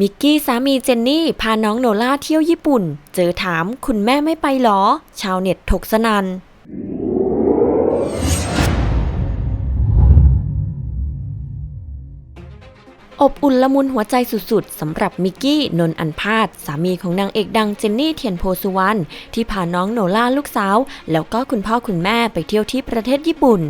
มิกกี้สามีเจนนี่ พาน้องโนล่าเที่ยวญี่ปุ่น เจอถามคุณแม่ไม่ไปหรอ ชาวเน็ตถกสนัน อบอุ่นละมุนหัวใจสุดๆสำหรับมิกกี้ นนท์อันพาด สามีของนางเอกดังเจนนี่เทียนโพสุวรรณที่พาน้องโนล่าลูกสาว แล้วก็คุณพ่อคุณแม่ไปเที่ยวที่ประเทศญี่ปุ่น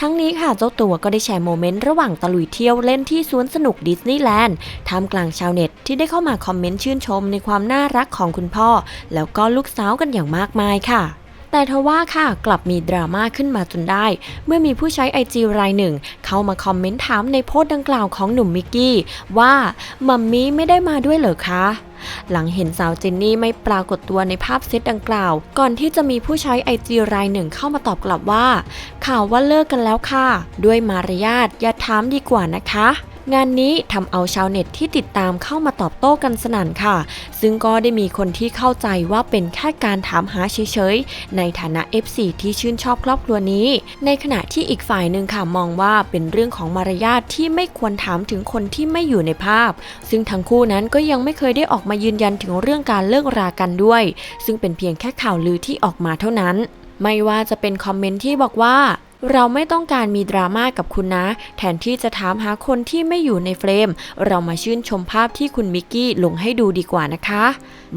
ทั้งนี้ค่ะเจ้าตัวก็ได้แชร์โมเมนต์ระหว่างตะลุยเที่ยวเล่นที่สวนสนุกดิสนีย์แลนด์ท่ามกลางชาวเน็ตที่ได้เข้ามาคอมเมนต์ชื่นชมในความน่ารักของคุณพ่อ แล้วก็ลูกสาวกันอย่างมากมายค่ะ แต่ทว่าค่ะกลับมีดราม่าขึ้นมาจนได้ เมื่อมีผู้ใช้ไอจีรายหนึ่ง เข้ามาคอมเมนต์ถามในโพสต์ดังกล่าวของหนุ่มมิกกี้ ว่ามัมมี่ไม่ได้มาด้วยเหรอคะหลังเห็นสาวเจนนี่ไม่ปรากฏตัวในภาพเซตดังกล่าว ก่อนที่จะมีผู้ใช้ไอจีรายหนึ่งเข้ามาตอบกลับว่า ข่าวว่าเลิกกันแล้วค่ะ ด้วยมารยาทอย่าถามดีกว่านะคะ งานนี้ทำเอาชาวเน็ตที่ติดตามเข้ามาตอบโต้กันสนั่นค่ะ ซึ่งก็ได้มีคนที่เข้าใจว่าเป็นแค่การถามหาเฉยๆ ในฐานะ F4 ที่ชื่นชอบครอบครัวนี้ ในขณะที่อีกฝ่ายหนึ่งค่ะมองว่าเป็นเรื่องของมารยาทที่ไม่ควรถามถึงคนที่ไม่อยู่ในภาพ ซึ่งทั้งคู่นั้นก็ยังไม่เคยได้ออกมายืนยันถึงเรื่องการเลิกรากันด้วย ซึ่งเป็นเพียงแค่ข่าวลือที่ออกมาเท่านั้นไม่ว่าจะเป็นคอมเมนต์ที่บอกว่า เราไม่ต้องการมีดราม่ากับคุณนะ แทนที่จะถามหาคนที่ไม่อยู่ในเฟรม เรามาชื่นชมภาพที่คุณมิกกี้ลงให้ดูดีกว่านะคะ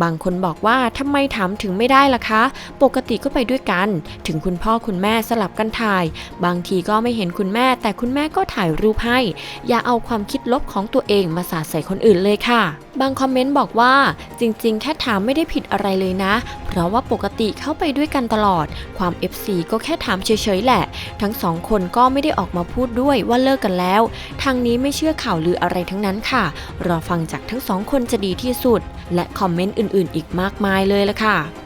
บางคนบอกว่าทำไมถามถึงไม่ได้ล่ะคะ ปกติก็ไปด้วยกัน ถึงคุณพ่อคุณแม่สลับกันถ่าย บางทีก็ไม่เห็นคุณแม่ แต่คุณแม่ก็ถ่ายรูปให้ อย่าเอาความคิดลบของตัวเองมาสาดใส่คนอื่นเลยค่ะ บางคอมเมนต์บอกว่า จริง ๆ แค่ถามไม่ได้ผิดอะไรเลยนะ เพราะว่าปกติเข้าไปด้วยกันตลอด ความ FC ก็แค่ถามเฉยๆแหละ ทั้งสองคนก็ไม่ได้ออกมาพูดด้วยว่าเลิกกันแล้ว ทางนี้ไม่เชื่อข่าวลืออะไรทั้งนั้นค่ะ รอฟังจากทั้งสองคนจะดีที่สุด และคอมเมนต์อื่นๆ อีกมากมายเลยละค่ะ